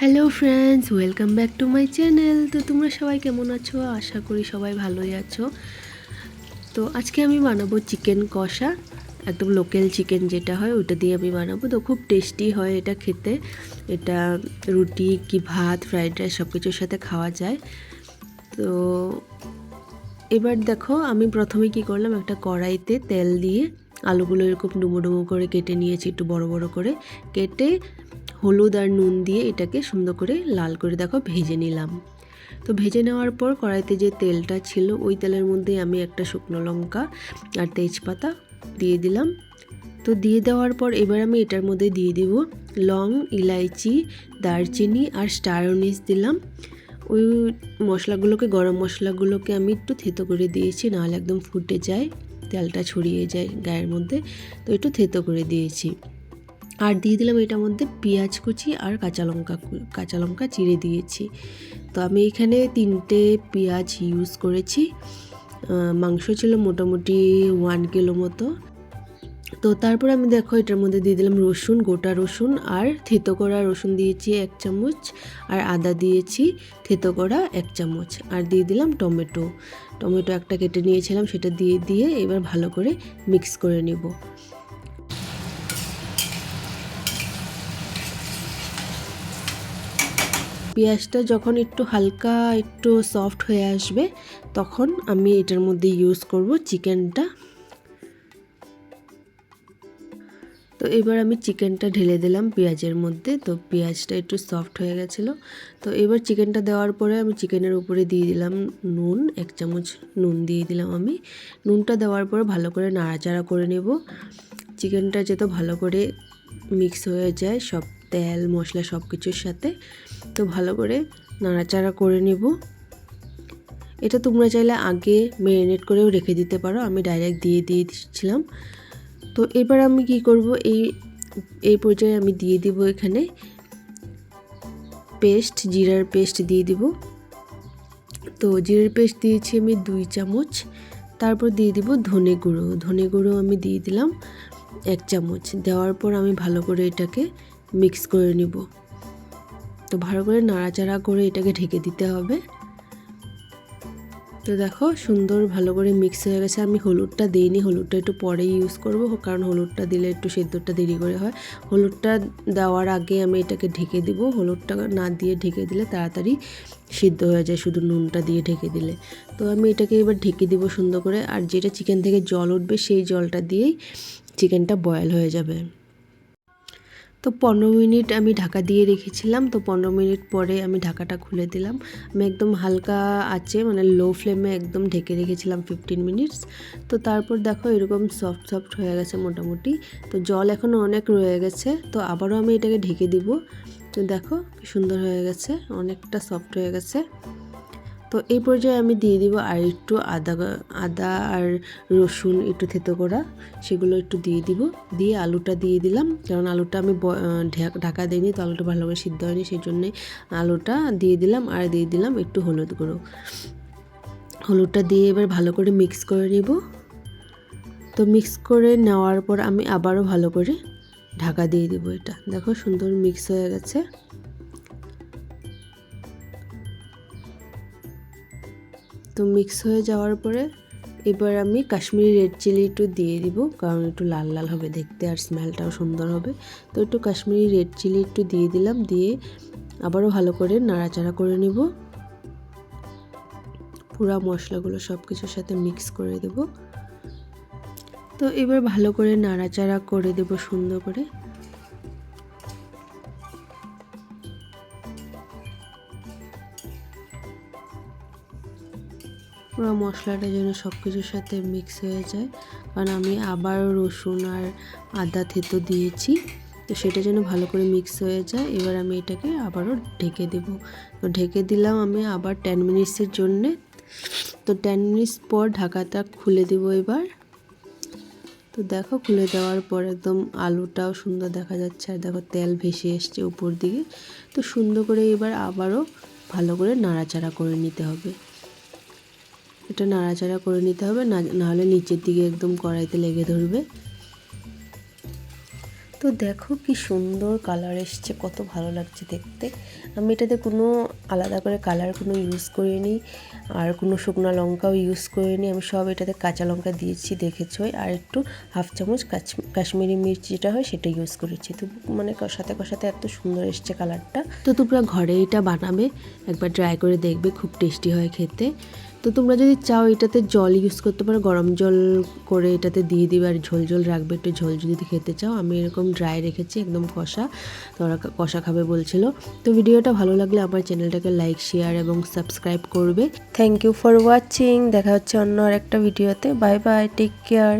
Hello friends welcome back to my channel তো তোমরা সবাই কেমন আছো? আশা করি সবাই ভালোই আছো। তো আজকে আমি বানাবো চিকেন কষা, একদম লোকাল চিকেন যেটা হয় ওটা দিয়ে আমি বানাবো। তো খুব টেস্টি হয় এটা খেতে। এটা রুটি কি ভাত ফ্রাইড রাইস সব কিছুর সাথে খাওয়া যায়। তো এবার দেখো, আমি প্রথমে কি করলাম, একটা কড়াইতে তেল দিয়ে আলুগুলো এরকম ডুমো ডুমো করে কেটে নিয়েছি, একটু বড় বড় করে। কেটে হলুদ আর নুন দিয়ে এটাকে সুন্দর করে লাল করে দেখো ভেজে নিলাম। তো ভেজে নেওয়ার পর কড়াইতে যে তেলটা ছিল, ওই তেলের মধ্যে আমি একটা শুকনো লঙ্কা আর তেজপাতা দিয়ে দিলাম। তো দিয়ে দেওয়ার পর এবার আমি এটার মধ্যে দিয়ে দিব লং, ইলাইচি, দারচিনি আর স্টার অনিস দিলাম। ওই মশলাগুলোকে, গরম মশলাগুলোকে আমি একটু থেতো করে দিয়েছি, নাহলে একদম ফুটে যায়, তেলটা ছড়িয়ে যায় গায়ের মধ্যে। তো একটু থেতো করে দিয়েছি। আর দিয়ে দিলাম এটার মধ্যে পেঁয়াজ কুচি আর কাঁচা লঙ্কা কাঁচা লঙ্কা চিড়ে দিয়েছি। তো আমি এখানে তিনটে পেঁয়াজ ইউজ করেছি। মাংস ছিল মোটামুটি ওয়ান কিলো মতো। তো তারপর আমি দেখো এটার মধ্যে দিয়ে দিলাম রসুন, গোটা রসুন আর থেতো করা রসুন দিয়েছি এক চামচ আর আদা দিয়েছি, থেতো করা এক চামচ। আর দিয়ে দিলাম টমেটো। টমেটো একটা কেটে নিয়েছিলাম, সেটা দিয়ে দিয়ে এবার ভালো করে মিক্স করে নেব। পেঁয়াজটা যখন একটু হালকা, একটু সফট হয়ে আসবে, তখন আমি এটার মধ্যে ইউজ করব চিকেনটা। তো এবার আমি চিকেনটা ঢেলে দিলাম পেঁয়াজের মধ্যে, তো পেঁয়াজটা একটু সফট হয়ে গেছিল। তো এবার চিকেনটা দেওয়ার পরে আমি চিকেনের উপরে দিয়ে দিলাম নুন, এক চামচ নুন দিয়ে দিলাম আমি। নুনটা দেওয়ার পরে ভালো করে নাড়াচাড়া করে নেব। চিকেনটা যেত ভালো করে মিক্স হয়ে যায়, সব তেল, মশলা সব কিছুর সাথে। তো ভালো করে নাড়াচাড়া করে নেব। এটা তোমরা চাইলে আগে ম্যারিনেট করেও রেখে দিতে পারো। আমি ডাইরেক্ট দিয়ে দিয়ে দিচ্ছিলাম তো এবার আমি কি করব? এই এই পর্যায়ে আমি দিয়ে দিব এখানে পেস্ট জিরার পেস্ট দিয়ে দিব। তো জিরার পেস্ট দিয়েছি আমি দুই চামচ। তারপর দিয়ে দিব ধনে গুঁড়ো। ধনে গুঁড়ো আমি দিয়ে দিলাম এক চামচ। দেওয়ার পর আমি ভালো করে এটাকে মিক্স করে নিব। তো ভালো করে নাড়াচাড়া করে এটাকে ঢেকে দিতে হবে। তো দেখো সুন্দর ভালো করে মিক্স হয়ে গেছে। আমি হলুদটা দিইনি, হলুদটা একটু পরে ইউজ করব, কারণ হলুদটা দিলে একটু সেদ্ধটা দেরি করে হয়। হলুদটা দেওয়ার আগে আমি এটাকে ঢেকে দিব। হলুদটা না দিয়ে ঢেকে দিলে তাড়াতাড়ি সিদ্ধ হয়ে যায় শুধু নুনটা দিয়ে ঢেকে দিলে। তো আমি এটাকে এবার ঢেকে দিব সুন্দর করে। আর যেটা চিকেন থেকে জল উঠবে সেই জলটা দিয়েই চিকেনটা বয়েল হয়ে যাবে। তো পনেরো মিনিট আমি ঢাকা দিয়ে রেখেছিলাম, তো পনেরো মিনিট পরে আমি ঢাকাটা খুলে দিলাম। আমি একদম হালকা আছে মানে লো ফ্লেমে একদম ঢেকে রেখেছিলাম ফিফটিন মিনিটস তো তারপর দেখো এরকম সফট সফট হয়ে গেছে মোটামুটি। তো জল এখনও অনেক রয়ে গেছে, তো আবারও আমি এটাকে ঢেকে দিব। তো দেখো সুন্দর হয়ে গেছে, অনেকটা সফট হয়ে গেছে। তো এই পর্যায়ে আমি দিয়ে দিব আর একটু আদা আদা আর রসুন একটু থেতো করা, সেগুলো একটু দিয়ে দিব। দিয়ে আলুটা দিয়ে দিলাম, কারণ আলুটা আমি ঢাকা দিইনি, তো আলুটা ভালোভাবে সিদ্ধ হয়নি সেই জন্যে আলুটা দিয়ে দিলাম আর দিয়ে দিলাম একটু হলুদ গুঁড়ো। হলুদটা দিয়ে এবার ভালো করে মিক্স করে নিব। তো মিক্স করে নেওয়ার পর আমি আবারও ভালো করে ঢাকা দিয়ে দিব এটা। দেখো সুন্দর মিক্স হয়ে গেছে। তো মিক্স হয়ে যাওয়ার পরে এবার আমি কাশ্মীরি রেড চিলি একটু দিয়ে দিব, কারণ একটু লাল লাল হবে দেখতে আর স্মেলটাও সুন্দর হবে। তো একটু কাশ্মীরি রেড চিলি একটু দিয়ে দিলাম, দিয়ে আবারও ভালো করে নাড়াচাড়া করে নিব। পুরা মশলাগুলো সব কিছুর সাথে মিক্স করে দেব। তো এবার ভালো করে নাড়াচাড়া করে দেব সুন্দর করে। পুরো মশলাটা যেন সব কিছুর সাথে মিক্স হয়ে যায়। কারণ আমি আবার রসুন আর আদা থেতো দিয়েছি, তো সেটা যেন ভালো করে মিক্স হয়ে যায়। এবার আমি এটাকে আবারও ঢেকে দেব। তো ঢেকে দিলাম আমি আবার টেন মিনিটসের জন্যে। তো টেন মিনিটস পর ঢাকাটা খুলে দেব এবার। তো দেখো খুলে দেওয়ার পর একদম আলুটাও সুন্দর দেখা যাচ্ছে। আর দেখো তেল ভেসে এসছে উপর দিকে। তো সুন্দর করে এবার আবারও ভালো করে নাড়াচাড়া করে নিতে হবে। এটা নাড়াচাড়া করে নিতে হবে, না, নাহলে নিচের দিকে একদম কড়াইতে লেগে ধরবে। তো দেখো কি সুন্দর কালার এসছে, কত ভালো লাগছে দেখতে। আমি এটাতে কোনো আলাদা করে কালার কোনো ইউজ করিনি, আর কোনো শুকনো লঙ্কাও ইউজ করিনি। আমি সব এটাতে কাঁচা লঙ্কা দিয়েছি দেখেছই আর একটু হাফ চামচ কাশ্মীরি মির্চ যেটা হয় সেটা ইউজ করেছি। তো মানে কষাতে কষাতে এত সুন্দর এসছে কালারটা তো তোমরা ঘরে এটা বানাবে, একবার ট্রাই করে দেখবে, খুব টেস্টি হয় খেতে। তো তোমরা যদি চাও এটাতে জল ইউজ করতে পারো, গরম জল করে এটাতে দিয়ে দিবে আর ঝোল ঝোল রাখবে, একটু ঝোল যদি খেতে চাও। আমি এরকম ড্রাই রেখেছি, একদম কষা। তো ওরা কষা খাবে বলছিল। তো ভিডিওটা ভালো লাগলে আমার চ্যানেলটাকে লাইক শেয়ার এবং সাবস্ক্রাইব করবে। থ্যাংক ইউ ফর ওয়াচিং দেখা হচ্ছে অন্য আর একটা ভিডিওতে বাই বাই টেক কেয়ার